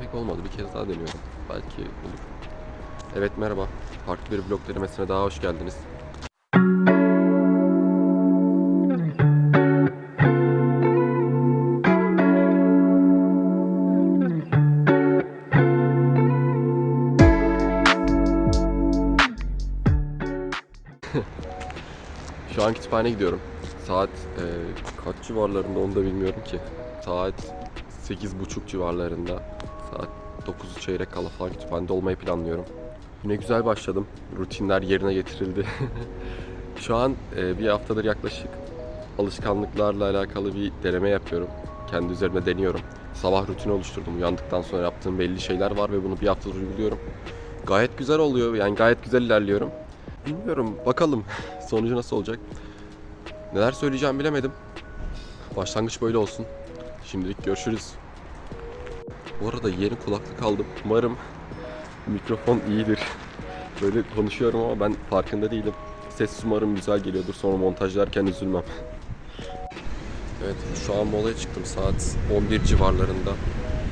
pek olmadı. Bir kez daha deniyorum. Belki olur. Evet merhaba. Farklı bir vlog denemesine daha hoş geldiniz. Şu an kütüphaneye gidiyorum. Saat e, kaç civarlarında onu da bilmiyorum ki. Saat 8.30 civarlarında. Saat 9 çeyrek kala falan kütüphanede olmayı planlıyorum. Güne güzel başladım. Rutinler yerine getirildi. Şu an e, bir haftadır yaklaşık alışkanlıklarla alakalı bir deneme yapıyorum. Kendi üzerime deniyorum. Sabah rutini oluşturdum. Uyandıktan sonra yaptığım belli şeyler var ve bunu bir haftadır uyguluyorum. Gayet güzel oluyor. Yani gayet güzel ilerliyorum. Bilmiyorum. Bakalım sonucu nasıl olacak. Neler söyleyeceğim bilemedim. Başlangıç böyle olsun. Şimdilik görüşürüz. Bu arada yeni kulaklık aldım. Umarım mikrofon iyidir. Böyle konuşuyorum ama ben farkında değilim. Ses umarım güzel geliyordur. Sonra montajlarken üzülmem. Evet şu an molaya çıktım. Saat 11 civarlarında.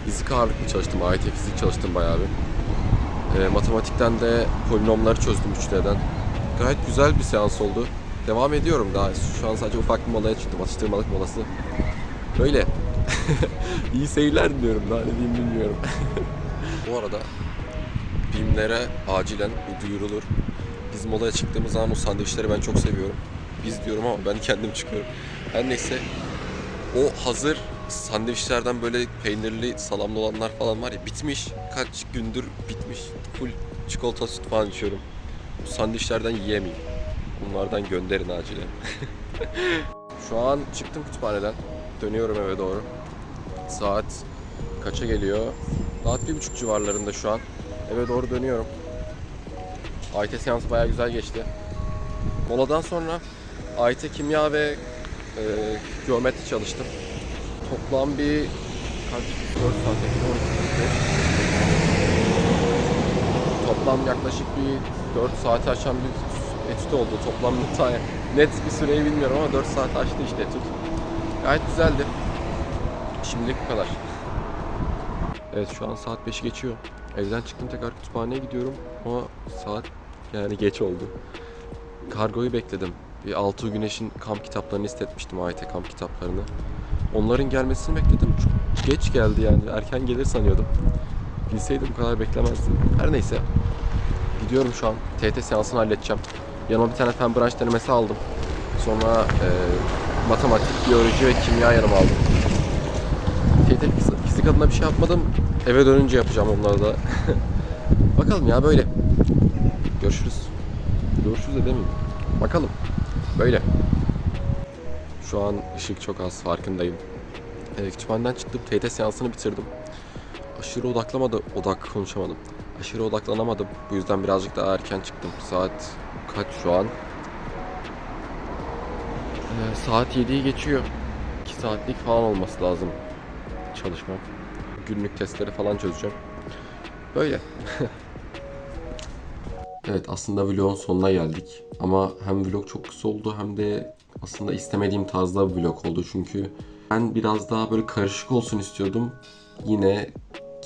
Fizik ağırlıklı çalıştım. AYT fizik çalıştım bayağı bir. E, matematikten de polinomları çözdüm 3D'den. Gayet güzel bir seans oldu. Devam ediyorum daha. Şu an sadece ufak bir molaya çıktım. Atıştırmalık molası. Böyle. İyi seyirler diliyorum. Daha ne diyeyim bilmiyorum. Bu arada BİM'lere acilen bir duyurulur. Biz molaya çıktığımız zaman o sandviçleri ben çok seviyorum. Biz diyorum ama ben kendim çıkıyorum. Her neyse o hazır sandviçlerden böyle peynirli salamlı olanlar falan var ya bitmiş. Kaç gündür bitmiş. Full çikolata süt falan içiyorum. Bu sandviçlerden yiyemeyeyim. Bunlardan gönderin acilen. Şu an çıktım kütüphaneden. Dönüyorum eve doğru. Saat kaça geliyor? Saat bir buçuk civarlarında şu an. Eve doğru dönüyorum. AYT seansı bayağı güzel geçti. Moladan sonra AYT kimya ve e, geometri çalıştım. Toplam bir kaç? 4 saat, 12 Toplam yaklaşık bir 4 saati aşan bir etüt oldu. Toplam net bir süreyi bilmiyorum ama 4 saat aştı işte etüt. Gayet güzeldi. Şimdilik bu kadar. Evet şu an saat 5 geçiyor. Evden çıktım tekrar kütüphaneye gidiyorum ama saat yani geç oldu. Kargoyu bekledim. Bir Altı Güneş'in kamp kitaplarını istetmiştim AYT kamp kitaplarını. Onların gelmesini bekledim. Çok geç geldi yani. Erken gelir sanıyordum. Bilseydim bu kadar beklemezdim. Her neyse. Gidiyorum şu an. TET seansını halledeceğim. Yanıma bir tane fen branş denemesi aldım. Sonra e, matematik, biyoloji ve kimya yanıma aldım. TET fizik- adına bir şey yapmadım. Eve dönünce yapacağım onları da. Bakalım ya böyle. Görüşürüz. Görüşürüz de demeyeyim. Bakalım. Böyle. Şu an ışık çok az farkındayım. E, kütüphaneden çıktım. TET seansını bitirdim. Aşırı odaklamadı, odak konuşamadım. Aşırı odaklanamadım. Bu yüzden birazcık daha erken çıktım. Saat kaç şu an? Ee, saat 7'yi geçiyor. 2 saatlik falan olması lazım çalışmam. Günlük testleri falan çözeceğim. Böyle. evet aslında vlogun sonuna geldik. Ama hem vlog çok kısa oldu hem de aslında istemediğim tarzda bir vlog oldu. Çünkü ben biraz daha böyle karışık olsun istiyordum. Yine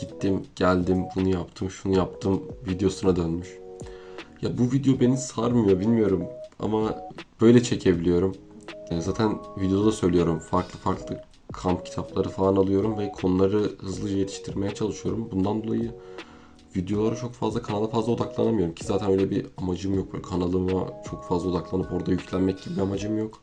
gittim, geldim, bunu yaptım, şunu yaptım videosuna dönmüş. Ya bu video beni sarmıyor bilmiyorum ama böyle çekebiliyorum. Zaten videoda da söylüyorum farklı farklı kamp kitapları falan alıyorum ve konuları hızlıca yetiştirmeye çalışıyorum. Bundan dolayı videolara çok fazla kanala fazla odaklanamıyorum ki zaten öyle bir amacım yok. Böyle kanalıma çok fazla odaklanıp orada yüklenmek gibi bir amacım yok.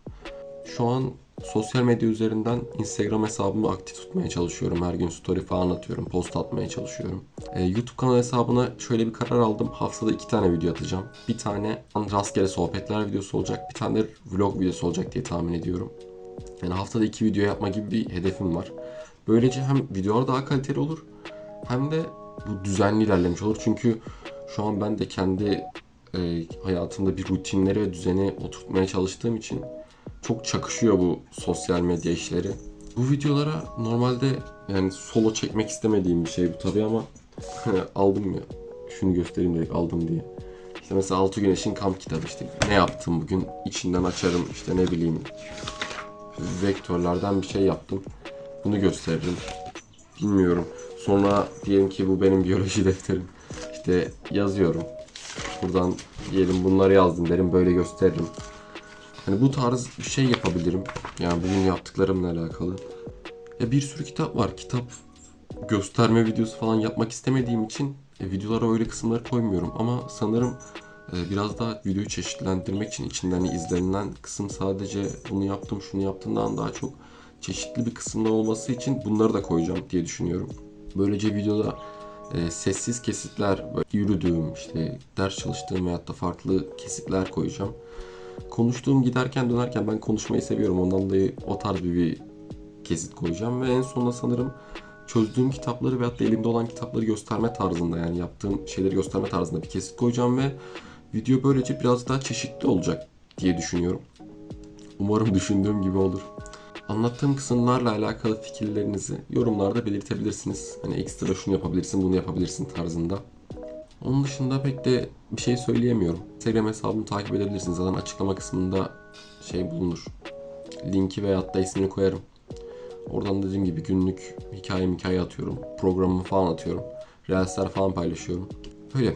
Şu an sosyal medya üzerinden Instagram hesabımı aktif tutmaya çalışıyorum. Her gün story falan atıyorum, post atmaya çalışıyorum. Ee, YouTube kanal hesabına şöyle bir karar aldım. Haftada iki tane video atacağım. Bir tane rastgele sohbetler videosu olacak. Bir tane de vlog videosu olacak diye tahmin ediyorum. Yani haftada iki video yapma gibi bir hedefim var. Böylece hem videolar daha kaliteli olur hem de bu düzenli ilerlemiş olur. Çünkü şu an ben de kendi e, hayatımda bir rutinleri ve düzeni oturtmaya çalıştığım için çok çakışıyor bu sosyal medya işleri. Bu videolara normalde yani solo çekmek istemediğim bir şey bu tabii ama aldım ya. Şunu göstereyim dedik aldım diye. İşte mesela Altı Güneş'in kamp kitabı işte ne yaptım bugün içinden açarım işte ne bileyim vektörlerden bir şey yaptım. Bunu gösteririm. Bilmiyorum. Sonra diyelim ki bu benim biyoloji defterim. İşte yazıyorum. Buradan diyelim bunları yazdım derim böyle gösteririm. Hani bu tarz bir şey yapabilirim. Yani bugün yaptıklarımla alakalı. Ya bir sürü kitap var. Kitap gösterme videosu falan yapmak istemediğim için e, videolara öyle kısımları koymuyorum. Ama sanırım e, biraz daha videoyu çeşitlendirmek için içinden izlenilen kısım sadece bunu yaptım şunu yaptığımdan daha çok çeşitli bir kısımlar olması için bunları da koyacağım diye düşünüyorum. Böylece videoda e, sessiz kesitler, yürüdüğüm, işte ders çalıştığım veyahut da farklı kesitler koyacağım. Konuştuğum giderken dönerken ben konuşmayı seviyorum. Ondan dolayı o tarz bir, bir kesit koyacağım ve en sonunda sanırım çözdüğüm kitapları veyahut da elimde olan kitapları gösterme tarzında yani yaptığım şeyleri gösterme tarzında bir kesit koyacağım ve video böylece biraz daha çeşitli olacak diye düşünüyorum. Umarım düşündüğüm gibi olur. Anlattığım kısımlarla alakalı fikirlerinizi yorumlarda belirtebilirsiniz. Hani ekstra şunu yapabilirsin, bunu yapabilirsin tarzında. Onun dışında pek de bir şey söyleyemiyorum. Instagram hesabımı takip edebilirsiniz. Zaten açıklama kısmında şey bulunur. Linki veyahut da ismini koyarım. Oradan dediğim gibi günlük hikaye hikaye atıyorum. Programımı falan atıyorum. Reelsler falan paylaşıyorum. Öyle.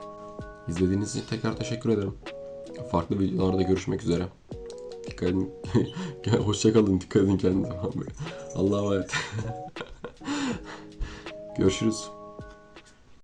İzlediğiniz için tekrar teşekkür ederim. Farklı videolarda görüşmek üzere. Dikkat edin. Hoşça kalın. Dikkat edin kendinize. Allah'a emanet. Görüşürüz.